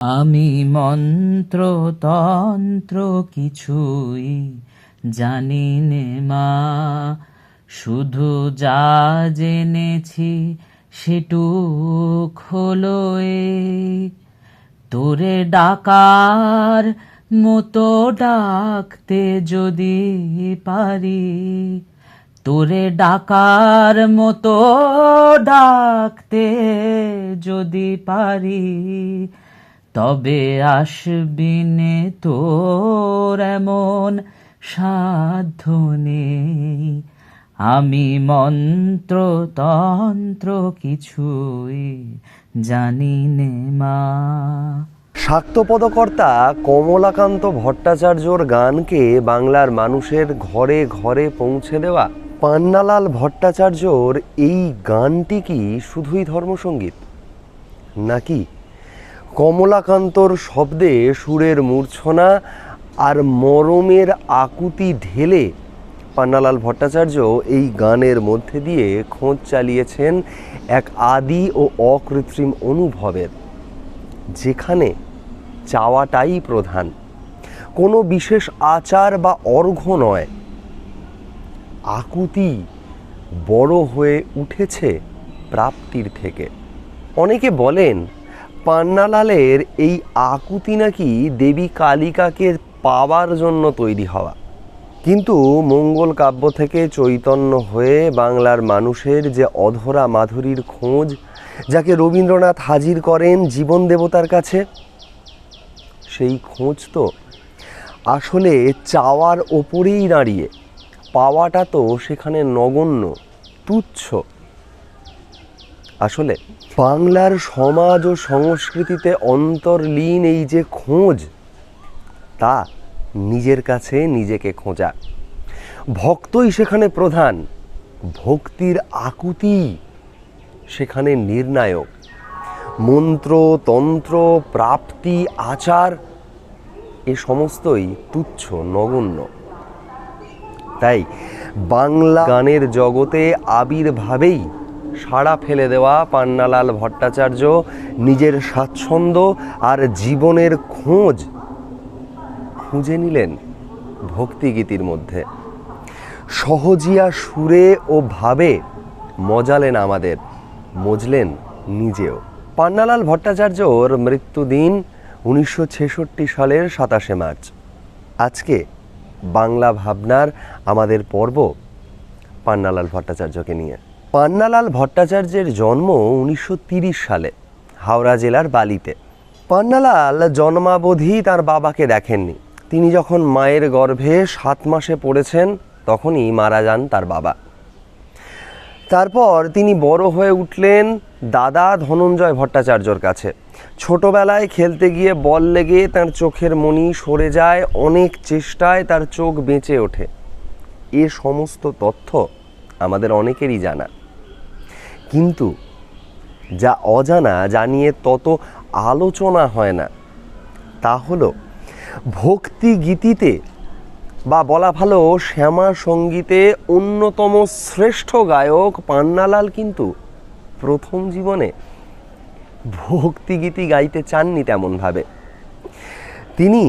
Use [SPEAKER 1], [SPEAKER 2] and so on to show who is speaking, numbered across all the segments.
[SPEAKER 1] আমি মন্ত্র তন্ত্র কিছুই জানি নে মা। শুধু যা জেনেছি সেটুক হলো তোরে ডাকার মতো ডাকতে যদি পারি, তোরে ডাকার মতো ডাকতে যদি পারি তবে আসবি নে তোর এমন সাধ্য নেই। আমি মন্ত্র তন্ত্র কিছুই জানি নে, মা।
[SPEAKER 2] শাক্তপদকর্তা কমলাকান্ত ভট্টাচার্যর গানকে বাংলার মানুষের ঘরে ঘরে পৌঁছে দেওয়া। পান্নালাল ভট্টাচার্যর এই গানটি কি শুধুই ধর্মসঙ্গীত? নাকি কমলাকান্তর শব্দে সুরের মূর্ছনা আর মরমের আকুতি ঢেলে পান্নালাল ভট্টাচার্য এই গানের মধ্যে দিয়ে খোঁজ চালিয়েছেন এক আদি ও অকৃত্রিম অনুভবের, যেখানে চাওয়াটাই প্রধান। কোনো বিশেষ আচার বা অর্ঘ্য নয়। আকুতি বড় হয়ে উঠেছে প্রাপ্তির থেকে। অনেকে বলেন পান্নালালের এই আকুতি নাকি দেবী কালিকাকে পাওয়ার জন্য তৈরি হওয়া। কিন্তু মঙ্গল কাব্য থেকে চৈতন্য হয়ে বাংলার মানুষের যে অধরা মাধুরীর খোঁজ, যাকে রবীন্দ্রনাথ হাজির করেন জীবন দেবতার কাছে, সেই খোঁজ তো আসলে চাওয়ার ওপরেই দাঁড়িয়ে। পাওয়াটা তো সেখানে নগণ্য, তুচ্ছ। আসলে বাংলার সমাজ ও সংস্কৃতিতে অন্তর্লীন এই যে খোঁজ, তা নিজের কাছে নিজেকে খোঁজা। ভক্তই সেখানে প্রধান, ভক্তির আকুতি সেখানে নির্ণায়ক। মন্ত্র, তন্ত্র, প্রাপ্তি, আচার, এ সমস্তই তুচ্ছ, নগণ্য। তাই বাংলা গানের জগতে আবির্ভাবেই সাড়া ফেলে দেওয়া পান্নালাল ভট্টাচার্য নিজের স্বাচ্ছন্দ্য আর জীবনের খোঁজ খুঁজে নিলেন ভক্তিগীতির মধ্যে। সহজিয়া সুরে ও ভাবে মজালেন আমাদের, মজলেন নিজেও। পান্নালাল ভট্টাচার্যর মৃত্যুদিন উনিশশো ছেষট্টি সালের সাতাশে মার্চ। আজকে বাংলা ভাবনার আমাদের পর্ব পান্নালাল ভট্টাচার্যকে নিয়ে। পান্নালাল ভট্টাচার্যের জন্ম উনিশশো সালে, হাওড়া জেলার বালিতে। পান্নালাল জন্মাবধি তার বাবাকে দেখেননি। তিনি যখন মায়ের গর্ভে সাত মাসে পড়েছেন, তখনই মারা যান তার বাবা। তারপর তিনি বড় হয়ে উঠলেন দাদা ধনঞ্জয় ভট্টাচার্যর কাছে। ছোটবেলায় খেলতে গিয়ে বল লেগে তার চোখের মণি সরে যায়, অনেক চেষ্টায় তার চোখ বেঁচে ওঠে। এ সমস্ত তথ্য আমাদের অনেকেরই জানা। কিন্তু যা অজানা জানিয়ে তত আলোচনা হয় না, তা হলো ভক্তি গীতিতে বা বলা ভালো শ্যামা সঙ্গীতে অন্যতম শ্রেষ্ঠ গায়ক পান্নালাল কিন্তু প্রথম জীবনে ভক্তিগীতি গাইতে চাননি তেমনভাবে। তিনি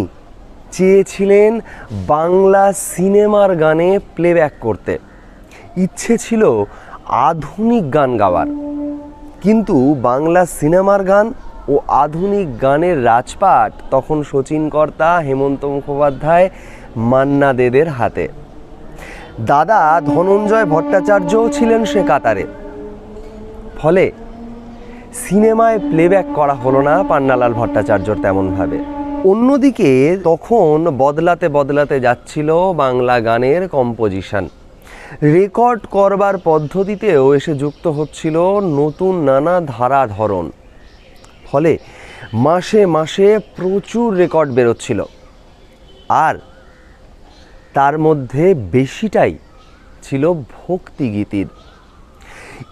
[SPEAKER 2] চেয়েছিলেন বাংলা সিনেমার গানে প্লেব্যাক করতে। ইচ্ছে ছিল আধুনিক গান গাওয়ার। কিন্তু বাংলা সিনেমার গান ও আধুনিক গানের রাজপাট তখন শচীন কর্তা, হেমন্ত মুখোপাধ্যায়, মান্না দেদের হাতে। দাদা ধনঞ্জয় ভট্টাচার্যও ছিলেন সে কাতারে। ফলে সিনেমায় প্লেব্যাক করা হলো না পান্নালাল ভট্টাচার্যর তেমনভাবে। অন্যদিকে তখন বদলাতে বদলাতে যাচ্ছিল বাংলা গানের কম্পোজিশন রেকর্ড করবার পদ্ধতিতেও এসে যুক্ত হচ্ছিল নতুন নানা ধারা ধরন। ফলে মাসে মাসে প্রচুর রেকর্ড বেরোচ্ছিল। আর তার মধ্যে বেশিটাই ছিল ভক্তিগীতির।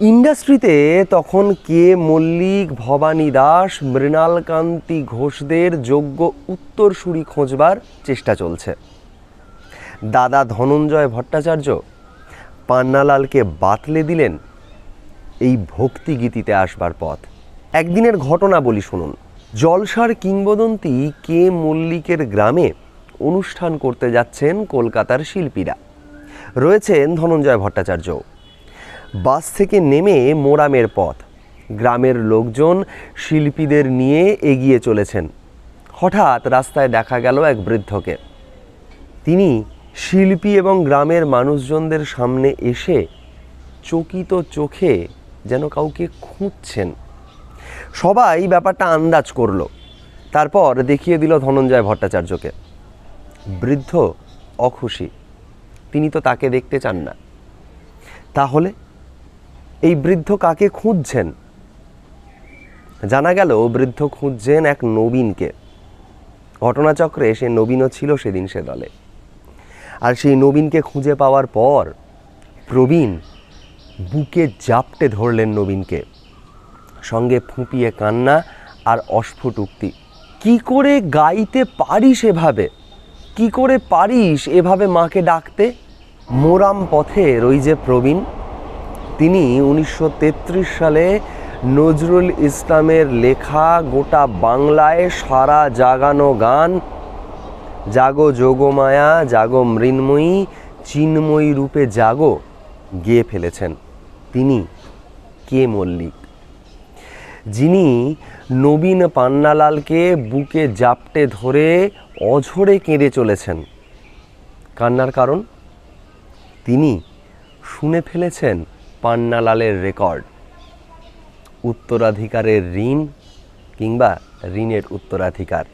[SPEAKER 2] ইন্ডাস্ট্রিতে তখন কে মল্লিক, ভবানী দাস, মৃণালকান্তি ঘোষদের যোগ্য উত্তরসূরি খোঁজবার চেষ্টা চলছে। দাদা ধনঞ্জয় ভট্টাচার্য পান্নালালকে বাতলে দিলেন এই ভক্তিগীতিতে আসবার পথ। একদিনের ঘটনা বলি শুনুন। জলসার কিংবদন্তি কে মল্লিকের গ্রামে অনুষ্ঠান করতে যাচ্ছেন কলকাতার শিল্পীরা। রয়েছেন ধনঞ্জয় ভট্টাচার্য। বাস থেকে নেমে মোরামের পথ। গ্রামের লোকজন শিল্পীদের নিয়ে এগিয়ে চলেছেন। হঠাৎ রাস্তায় দেখা গেল এক বৃদ্ধকে। তিনি শিল্পী এবং গ্রামের মানুষজনদের সামনে এসে চকিত চোখে যেন কাউকে খুঁজছেন। সবাই ব্যাপারটা আন্দাজ করল। তারপর দেখিয়ে দিল ধনঞ্জয় ভট্টাচার্যকে। বৃদ্ধ অখুশি। তিনি তো তাকে দেখতে চান না। তাহলে এই বৃদ্ধ কাকে খুঁজছেন? জানা গেল বৃদ্ধ খুঁজছেন এক নবীনকে। ঘটনাচক্রে সে নবীনও ছিল সেদিন সে দলে। আর সেই নবীনকে খুঁজে পাওয়ার পর প্রবীণ বুকে জাপটে ধরলেন নবীনকে। সঙ্গে ফুঁপিয়ে কান্না আর অস্ফুট উক্তি। কি করে গাইতে পারিস এভাবে? কি করে পারিস এভাবে মাকে ডাকতে? মোরাম পথের ওই যে প্রবীণ, তিনি উনিশশো তেত্রিশ সালে নজরুল ইসলামের লেখা গোটা বাংলায় সারা জাগানো গান জাগো যোগমায়া জাগো মৃন্ময়ী, চিন্ময়ী রূপে জাগো, গেয়ে ফেলেছেন তিনি কে মল্লিক? যিনি নবীন পান্নালালকে বুকে জাপটে ধরে অঝরে কেঁদে চলেছেন। কান্নার কারণ? তিনি শুনে ফেলেছেন পান্নালালের রেকর্ড। উত্তরাধিকারের ঋণ কিংবা ঋণের উত্তরাধিকার।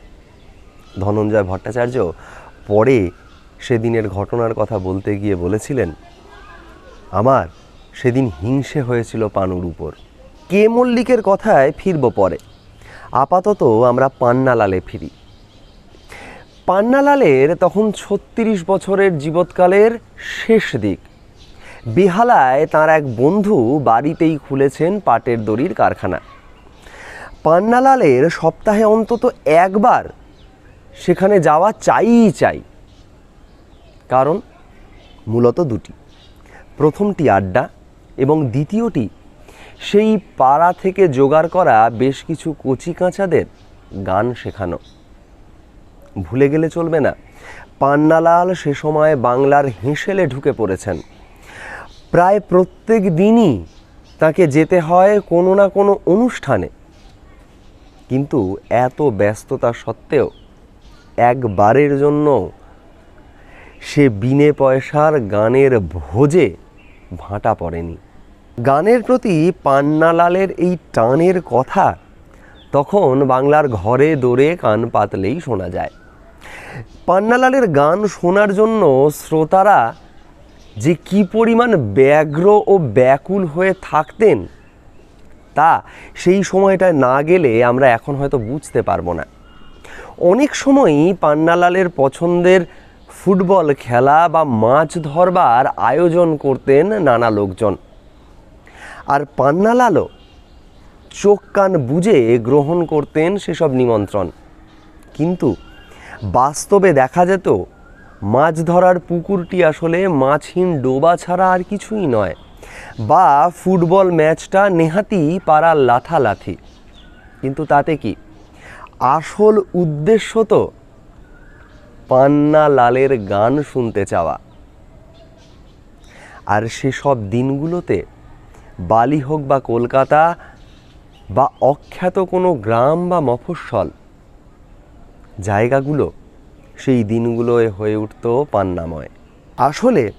[SPEAKER 2] ধনঞ্জয় ভট্টাচার্য পরে সেদিনের ঘটনার কথা বলতে গিয়ে বলেছিলেন, আমার সেদিন হিংসে হয়েছিল পানুর উপর। কে মল্লিকের কথায় ফিরব পরে? আপাতত আমরা পান্নালালে ফিরি। পান্নালালের তখন ছত্রিশ বছরের জীবৎকালের শেষ দিক। বেহালায় তার এক বন্ধু বাড়িতেই খুলেছেন পাটের দড়ির কারখানা। পান্নালালের সপ্তাহে অন্তত একবার সেখানে যাওয়া চাইই চাই। কারণ মূলত দুটি। প্রথমটি আড্ডা এবং দ্বিতীয়টি সেই পাড়া থেকে জোগাড় করা বেশ কিছু কচি কাঁচাদের গান শেখানো। ভুলে গেলে চলবে না। পান্নালাল সে সময় বাংলার হেঁসেলে ঢুকে পড়েছেন। প্রায় প্রত্যেক দিনই তাকে যেতে হয় কোনো না কোনো অনুষ্ঠানে। কিন্তু এত ব্যস্ততা সত্ত্বেও একবারের জন্য সে বিনে পয়সার গানের ভোজে ভাঁটা পড়েনি। গানের প্রতি পান্নালালের এই টানের কথা তখন বাংলার ঘরে দৌড়ে কান পাতলেই শোনা যায়। পান্নালালের গান শোনার জন্য শ্রোতারা যে কি পরিমাণ ব্যগ্র ও ব্যাকুল হয়ে থাকতেন তা সেই সময়টায় না গেলে আমরা এখন হয়তো বুঝতে পারব না। অনেক সময়ই পান্নালালের পছন্দের ফুটবল খেলা বা মাছ ধরবার আয়োজন করতেন নানা লোকজন। আর পান্নালালও চোখ কান বুঝে গ্রহণ করতেন সেসব নিমন্ত্রণ। কিন্তু বাস্তবে দেখা যেত, মাছ ধরার পুকুরটি আসলে মাছহীন ডোবা ছাড়া আর কিছুই নয় বা ফুটবল ম্যাচটা নেহাতি পাড়ার লাথালাথি। কিন্তু তাতে কি? আসল উদ্দেশ্য তো পান্না লালের গান শুনতে চাওয়া। আর সেসব দিনগুলোতে বালি হোক বা কলকাতা বা অখ্যাত কোনো গ্রাম বা মফস্বল, জায়গাগুলো সেই দিনগুলোয় হয়ে উঠত পান্নাময়। আসলে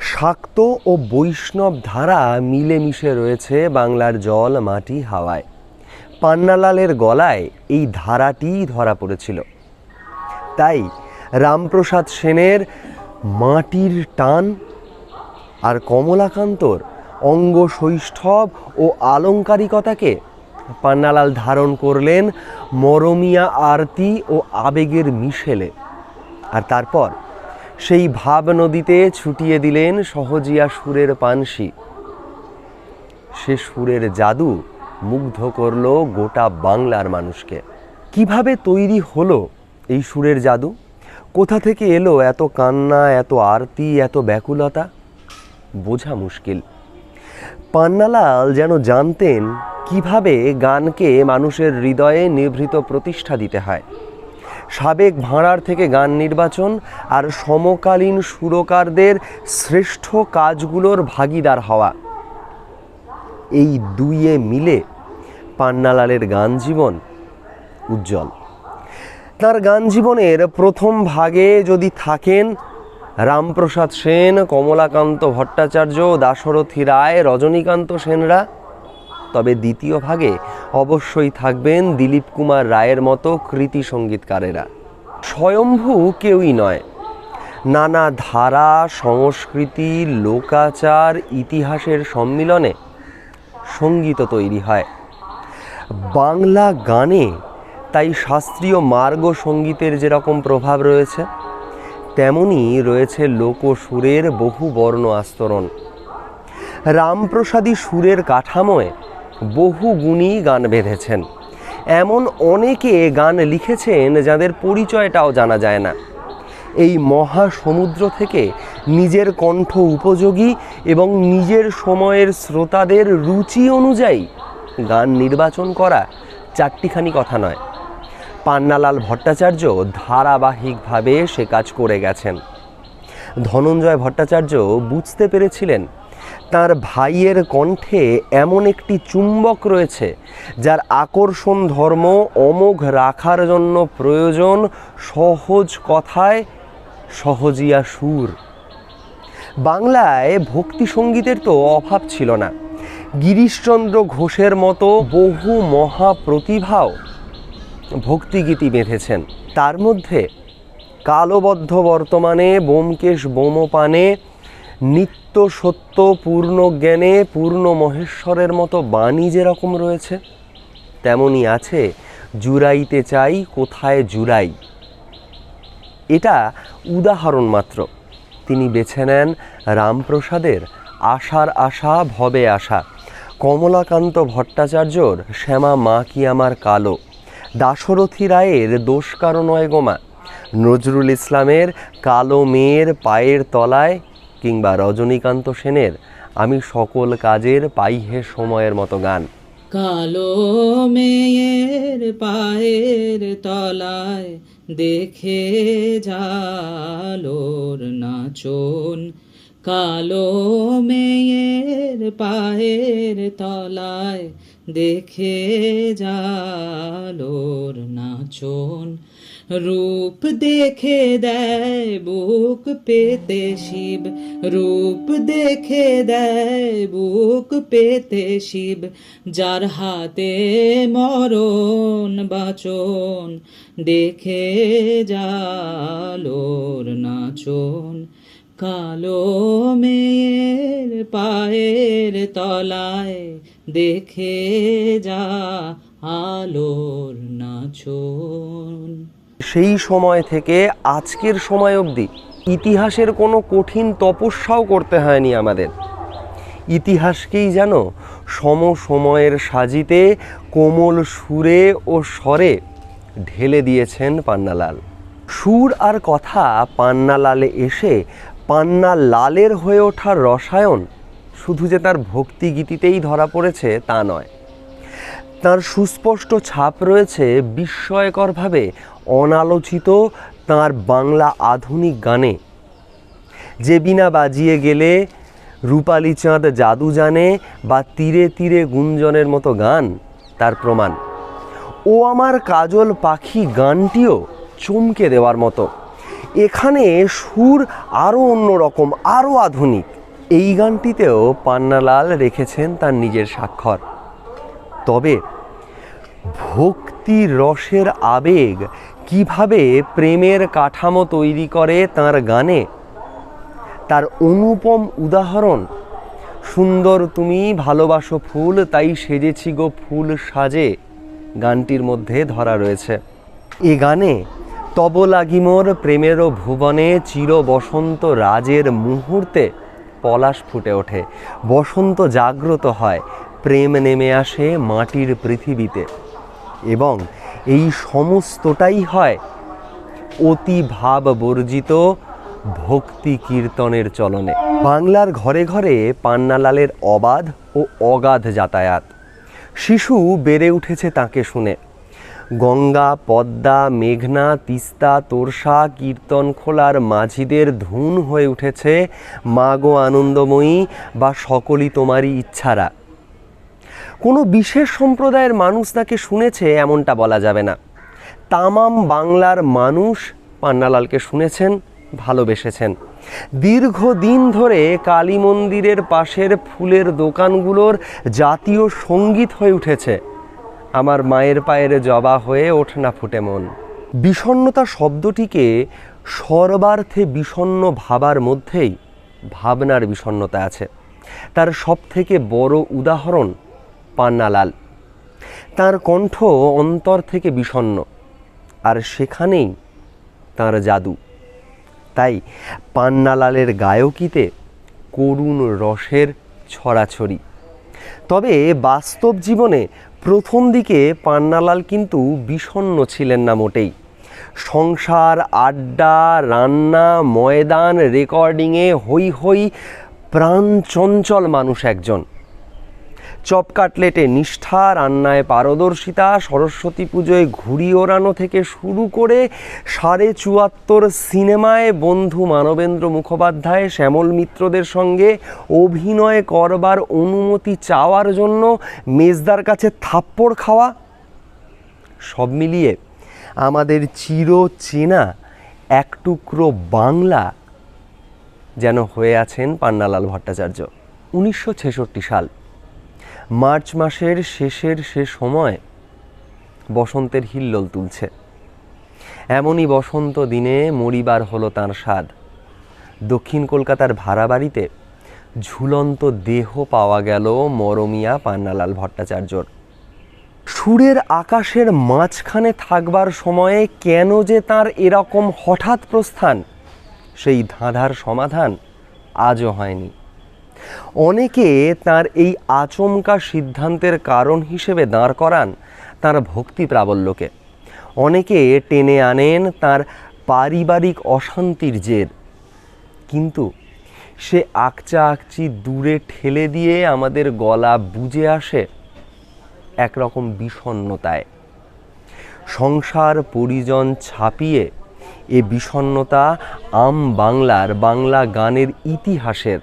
[SPEAKER 2] শাক্ত ও বৈষ্ণব ধারা মিলেমিশে রয়েছে বাংলার জল, মাটি, হাওয়ায়। পান্নালালের গলায় এই ধারাটিই ধরা পড়েছিল। তাই রামপ্রসাদ সেনের মাটির টান আর কমলাকান্তর অঙ্গ শৈষ্ঠব ও আলংকারিকতাকে পান্নালাল ধারণ করলেন মরমিয়া আরতি ও আবেগের মিশেলে। আর তারপর সেই ভাব নদীতে ছুটিয়ে দিলেন সহজিয়া সুরের পানসি। সে সুরের জাদু মুগ্ধ করল গোটা বাংলার মানুষকে। কীভাবে তৈরি হলো এই সুরের জাদু? কোথা থেকে এলো এত কান্না, এত আরতি, এত ব্যাকুলতা? বোঝা মুশকিল। পান্নালাল যেন জানতেন কীভাবে গানকে মানুষের হৃদয়ে নিভৃত প্রতিষ্ঠা দিতে হয়। সাবেক ভাঁড়ার থেকে গান নির্বাচন আর সমকালীন সুরকারদের শ্রেষ্ঠ কাজগুলোর ভাগিদার হওয়া। এই দুইয়ে মিলে পান্নালালের গান জীবন উজ্জ্বল। তার গান জীবনের প্রথম ভাগে যদি থাকেন রামপ্রসাদ সেন, কমলাকান্ত ভট্টাচার্য, দাশরথী রায়, রজনীকান্ত সেনরা, তবে দ্বিতীয় ভাগে অবশ্যই থাকবেন দিলীপ কুমার রায়ের মতো কৃতি সঙ্গীতকারেরা। স্বয়ম্ভু কেউই নয়। নানা ধারা, সংস্কৃতি, লোকাচার, ইতিহাসের সম্মিলনে সংগীত তৈরি হয়। বাংলা গানে তাই শাস্ত্রীয় মার্গ সঙ্গীতের যেরকম প্রভাব রয়েছে, তেমনি রয়েছে লোকসুরের বহু বর্ণ আস্তরণ। রামপ্রসাদী সুরের কাঠামোয় বহু গুণী গান বেঁধেছেন। এমন অনেকে গান লিখেছেন যাদের পরিচয়টাও জানা যায় না। এই মহাসমুদ্র থেকে নিজের কণ্ঠ উপযোগী এবং নিজের সময়ের শ্রোতাদের রুচি অনুযায়ী গান নির্বাচন করা চারটিখানি কথা নয়। পান্নালাল ভট্টাচার্য ধারাবাহিকভাবে সে কাজ করে গেছেন। ধনঞ্জয় ভট্টাচার্য বুঝতে পেরেছিলেন, তার ভাইয়ের কণ্ঠে এমন একটি চুম্বক রয়েছে, যার আকর্ষণ ধর্ম অমোঘ রাখার জন্য প্রয়োজন সহজ কথায় সহজিয়া সুর। বাংলায় ভক্তি সঙ্গীতের তো অভাব ছিল না। গিরিশচন্দ্র ঘোষের মতো বহু মহাপ্রতিভাও ভক্তিগীতি বেঁধেছেন। তার মধ্যে কালবদ্ধ বর্তমানে বোমকেশ বোমপানে নিত্য সত্য পূর্ণ জ্ঞানে পূর্ণ মহেশ্বরের মতো বাণী যেরকম রয়েছে তেমনই আছে জুড়াইতে চাই, কোথায় জুড়াই। এটা উদাহরণ মাত্র। তিনি বেছে নেন রামপ্রসাদের আশার আশা, ভবে আশা। কমলাকান্ত ভট্টাচার্যর শ্যামা, মা কি আমার কালো দাশরথী রায়ের দোষ কারও নয় গোমা নজরুল ইসলামের কালো মেয়ের পায়ের তলায় কিংবা রজনীকান্ত সেনের আমি সকল কাজের পাই হে সময়ের মতো গান
[SPEAKER 1] কালো মেয়ের পায়ের তলায় দেখে জালোর নাচন কালো মেয়ের পায়ের তলায় দেখে জালোর নাচন। রূপ দেখে দেয় বুক পেতে শিব। রূপ দেখে দেয় বুক পেতে শিব। যার হাতে মরণ বাচন, দেখে জালোর নাচন। কালো মেয়ের পায়ের তলায় দেখে যা আলোর নাচন।
[SPEAKER 2] সেই সময় থেকে আজকের সময় অবধি ইতিহাসের কোনো কঠিন তপস্যাও করতে হয়নি আমাদের। ইতিহাসকেই যেন সমসময়ের সাজিতে কোমল সুরে ও স্বরে ঢেলে দিয়েছেন পান্নালাল। সুর আর কথা পান্নালালে এসে পান্না লালের হয়ে ওঠার রসায়ন শুধু যে তার ভক্তিগীতিতেই ধরা পড়েছে তা নয়। তার সুস্পষ্ট ছাপ রয়েছে বিস্ময়করভাবে অনালোচিত তার বাংলা আধুনিক গানে। যে বিনা বাজিয়ে গেলে রূপালী চাঁদ জাদু জানে বা তীরে তীরে গুঞ্জনের মতো গান তার প্রমাণ। ও আমার কাজল পাখি গানটিও চমকে দেওয়ার মতো। এখানে সুর আরও অন্যরকম আরও আধুনিক। এই গানটিতেও পান্নালাল রেখেছেন তার নিজের স্বাক্ষর। তবে ভক্তি রসের আবেগ কীভাবে প্রেমের কাঠামো তৈরি করে তার গানে? তার অনুপম উদাহরণ, সুন্দর তুমি ভালোবাসো ফুল, তাই সেজেছি গো ফুল সাজে। গানটির মধ্যে ধরা রয়েছে। এ গানে তব লাগিমোর প্রেমেরও ভুবনে চির বসন্ত রাজের মুহূর্তে পলাশ ফুটে ওঠে। বসন্ত জাগ্রত হয়, প্রেম নেমে আসে মাটির পৃথিবীতে। এবং এই সমস্তটাই হয় অতি ভাব বর্জিত ভক্তি কীর্তনের চলনে। বাংলার ঘরে ঘরে পান্নালালের অবাধ ও অগাধ যাতায়াত। শিশু বেড়ে উঠেছে তাকে শুনে। গঙ্গা, পদ্মা, মেঘনা, তিস্তা, তোরসা কীর্তনখোলার মাঝিদের ধুন হয়ে উঠেছে মাগো আনন্দময়ী বা সকলই তোমারই ইচ্ছারা। কোনো বিশেষ সম্প্রদায়ের মানুষ তাকে শুনেছে এমনটা বলা যাবে না। তামাম বাংলার মানুষ পান্নালালকে শুনেছেন, ভালোবেসেছেন। দীর্ঘদিন ধরে কালী মন্দিরের পাশের ফুলের দোকানগুলোর জাতীয় সংগীত হয়ে উঠেছে। আমার মায়ের পায়ের জবা হয়ে ওঠ না ফুটে মন। বিষণ্ণতা শব্দটিকে সর্বার্থে বিষণ্ন ভাবার মধ্যেই ভাবনার বিষণ্ণতা আছে। তার সবথেকে বড় উদাহরণ পান্নালাল। তার কণ্ঠ অন্তর থেকে বিষণ্ণ, আর সেখানেই তার জাদু। তাই পান্নালালের গায়কিতে করুণ রসের ছড়াছড়ি। তবে বাস্তব জীবনে প্রথম দিকে পান্নালাল কিন্তু বিষণ্ন ছিলেন না মোটেই। সংসার, আড্ডা, রান্না, ময়দান, রেকর্ডিংয়ে হই হই প্রাণ চঞ্চল মানুষ একজন। চপ কাটলেটে নিষ্ঠা রান্নায় পারদর্শিতা, সরস্বতী পুজোয় ঘুড়ি ওড়ানো থেকে শুরু করে সাড়ে চুয়াত্তর সিনেমায় বন্ধু মানবেন্দ্র মুখোপাধ্যায়, শ্যামল মিত্রদের সঙ্গে অভিনয় করবার অনুমতি চাওয়ার জন্য মেজদার কাছে থাপ্পড় খাওয়া। সব মিলিয়ে আমাদের চির চেনা এক টুকরো বাংলা যেন হয়ে আছেন পান্নালাল ভট্টাচার্য। উনিশশো ছেষট্টি সাল। মার্চ মাসের শেষের সে সময় বসন্তের হিল্লোল তুলছে। এমনই বসন্ত দিনে মরিবার হলো তার স্বাদ। দক্ষিণ কলকাতার ভাড়া বাড়িতে ঝুলন্ত দেহ পাওয়া গেল মরমিয়া পান্নালাল ভট্টাচার্যর। সুরের আকাশের মাঝখানে থাকবার সময়ে কেন যে তার এরকম হঠাৎ প্রস্থান, সেই ধাঁধার সমাধান আজও হয়নি। অনেকে তার এই আচমকা সিদ্ধান্তের কারণ হিসেবে দাঁড় করান তার ভক্তি প্রাবল্যকে। অনেকে টেনে আনেন তার পারিবারিক অশান্তির জের। কিন্তু সে আকচা আকচি দূরে ঠেলে দিয়ে আমাদের গলা বুঝে আসে একরকম বিষণ্ণতায়। সংসার পরিজন ছাপিয়ে এ বিষণ্ণতা আম বাংলার বাংলা গানের ইতিহাসের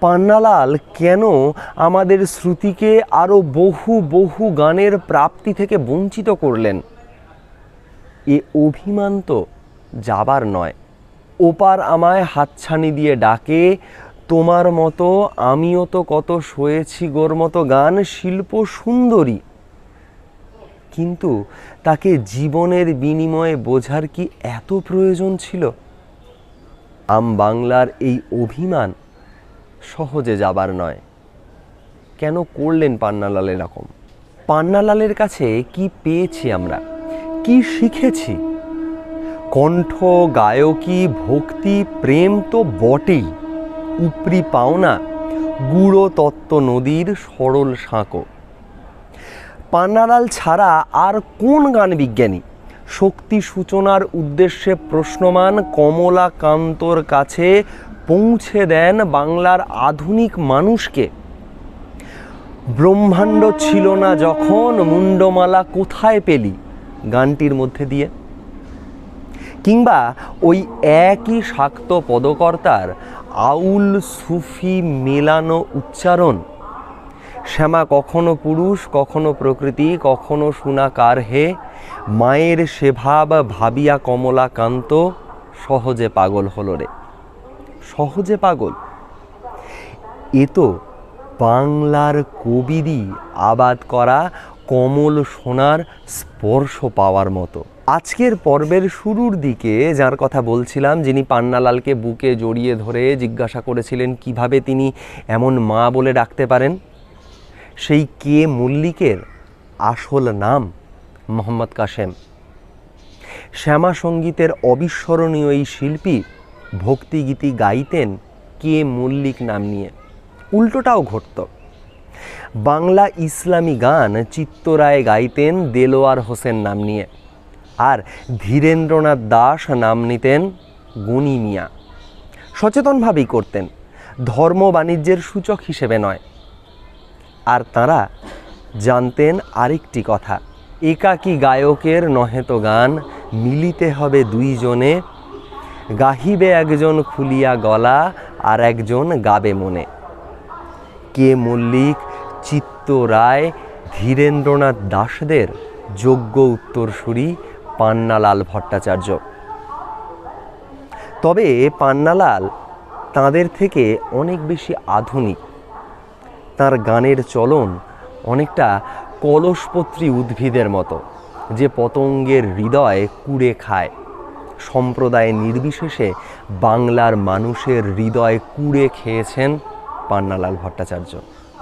[SPEAKER 2] পান্নালাল, কেন আমাদের শ্রুতিকে আরও বহু বহু গানের প্রাপ্তি থেকে বঞ্চিত করলেন? এ অভিমান তো যাবার নয়। ওপার আমায় হাতছানি দিয়ে ডাকে, তোমার মতো আমিও তো কত শোয়েছি গোর মতো গান, শিল্প সুন্দরী। কিন্তু তাকে জীবনের বিনিময়ে বোঝার কি এত প্রয়োজন ছিল? আম বাংলার এই অভিমান সহজে যাবার নয়। কেন করলেন পান্নালাল এরকম? পান্নালালের কাছে কি পেয়েছি আমরা? কি শিখেছি? কণ্ঠ, গায়কী, ভক্তি, প্রেম তো বটেই। উপরি পাওনা, গুঁড়ো তত্ত্ব নদীর সরল সাঁকো। পান্নালাল ছাড়া আর কোন গান বিজ্ঞানী? শক্তি সূচনার উদ্দেশ্যে প্রশ্নমান কমলা কান্তর কাছে পৌঁছে দেন বাংলার আধুনিক মানুষকে। ব্রহ্মাণ্ড ছিল না যখন মুন্ডমালা কোথায় পেলি গানটির মধ্যে দিয়ে। কিংবা ওই একই শাক্ত পদকর্তার আউল সুফি মেলানো উচ্চারণ। শ্যামা কখনো পুরুষ, কখনো প্রকৃতি, কখনো সুনাকার হে, মায়ের সেভাব ভাবিয়া কমলাকান্ত সহজে পাগল হল রে। সহজে পাগল। এ তো বাংলার কবিরই আবাদ করা কমল সোনার স্পর্শ পাওয়ার মতো। আজকের পর্বের শুরুর দিকে যার কথা বলছিলাম, যিনি পান্নালালকে বুকে জড়িয়ে ধরে জিজ্ঞাসা করেছিলেন, কীভাবে তিনি এমন মা বলে ডাকতে পারেন? সেই কে মল্লিকের আসল নাম? মোহাম্মদ কাশেম। শ্যামা সঙ্গীতের অবিস্মরণীয় এই শিল্পী ভক্তিগীতি গাইতেন কে মল্লিক নাম নিয়ে। উল্টোটাও ঘটত। বাংলা ইসলামী গান চিত্তরায় গাইতেন দেলোয়ার হোসেন নাম নিয়ে। আর ধীরেন্দ্রনাথ দাস নাম নিতেন গুণী মিয়া। সচেতনভাবেই করতেন, ধর্ম বাণিজ্যের সূচক হিসেবে নয়। আর তারা জানতেন আরেকটি কথা, একাকী গায়কের নহে তো গান, মিলিতে হবে দুইজনে গাহিবে একজন খুলিয়া গলা আর একজন গাবে মনে। কে মল্লিক, চিত্ত রায়, ধীরেন্দ্রনাথ দাসদের যোগ্য উত্তরসূরি পান্নালাল ভট্টাচার্য। তবে পান্নালাল তাদের থেকে অনেক বেশি আধুনিক। তার গানের চলন অনেকটা কলসপত্রী উদ্ভিদের মতো, যে পতঙ্গের হৃদয় কুড়ে খায়। সম্প্রদায় নির্বিশেষে বাংলার মানুষের হৃদয় কুড়ে খেয়েছেন পান্নালাল ভট্টাচার্য।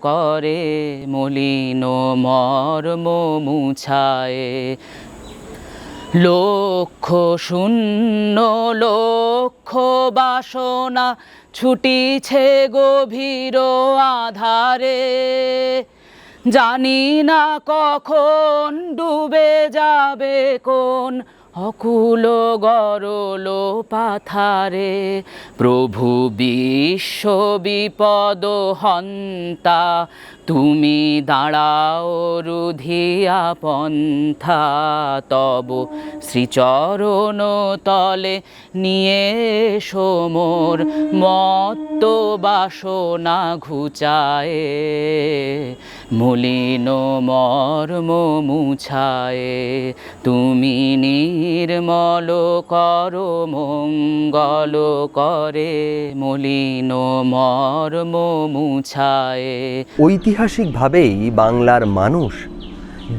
[SPEAKER 1] করে মলিন মর্ম মুছায়। লক্ষ শূন্য লক্ষ বাসনা ছুটিছে গভীর আধারে। জানি না কখন ডুবে যাবে কোন অকুল গরল পাথারে প্রভু বিশ্ব বিপদ হন্তা তুমি দাঁড়াও রুধিয়া পন্থা তব শ্রীচরণ তলে নিয়ে সোমর মত্ত বাসনা ঘুচায়, মলিন মর্ম মুছায়, তুমি নির্মল কর মঙ্গল করে, মলিন মর্ম মুছায়।
[SPEAKER 2] ঐতিহাসিকভাবেই বাংলার মানুষ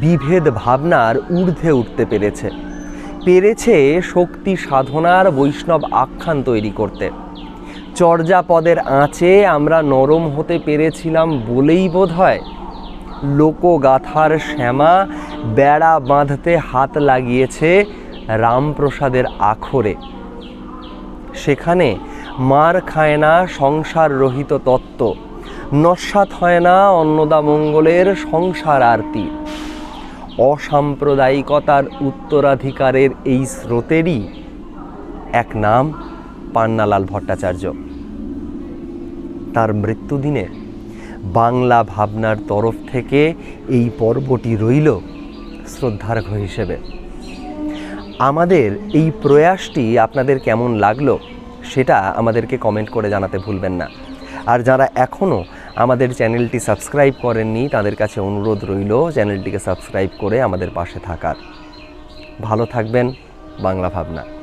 [SPEAKER 2] বিভেদ ভাবনার ঊর্ধ্বে উঠতে পেরেছে। পেরেছে শক্তি সাধনার বৈষ্ণব আখ্যান তৈরি করতে। চর্যাপদের আঁচে আমরা নরম হতে পেরেছিলাম বলেই বোধ হয় লোকগাথার শ্যামা বেড়া বাঁধতে হাত লাগিয়েছে রামপ্রসাদের আখরে। সেখানে মার খায় না সংসার রহিত তত্ত্ব। নস্বাত হয় না অন্নদামঙ্গলের সংসার আরতি। অসাম্প্রদায়িকতার উত্তরাধিকারের এই স্রোতেরই এক নাম পান্নালাল ভট্টাচার্য। তার মৃত্যুদিনে বাংলা ভাবনার তরফ থেকে এই পর্বটি রইল শ্রদ্ধার্ঘ হিসেবে। আমাদের এই প্রয়াসটি আপনাদের কেমন লাগল, সেটা আমাদেরকে কমেন্ট করে জানাতে ভুলবেন না। আর যারা এখনও আমাদের চ্যানেলটি সাবস্ক্রাইব করেননি, তাদের কাছে অনুরোধ রইল চ্যানেলটিকে সাবস্ক্রাইব করে আমাদের পাশে থাকার। ভালো থাকবেন, বাংলা ভাবনা।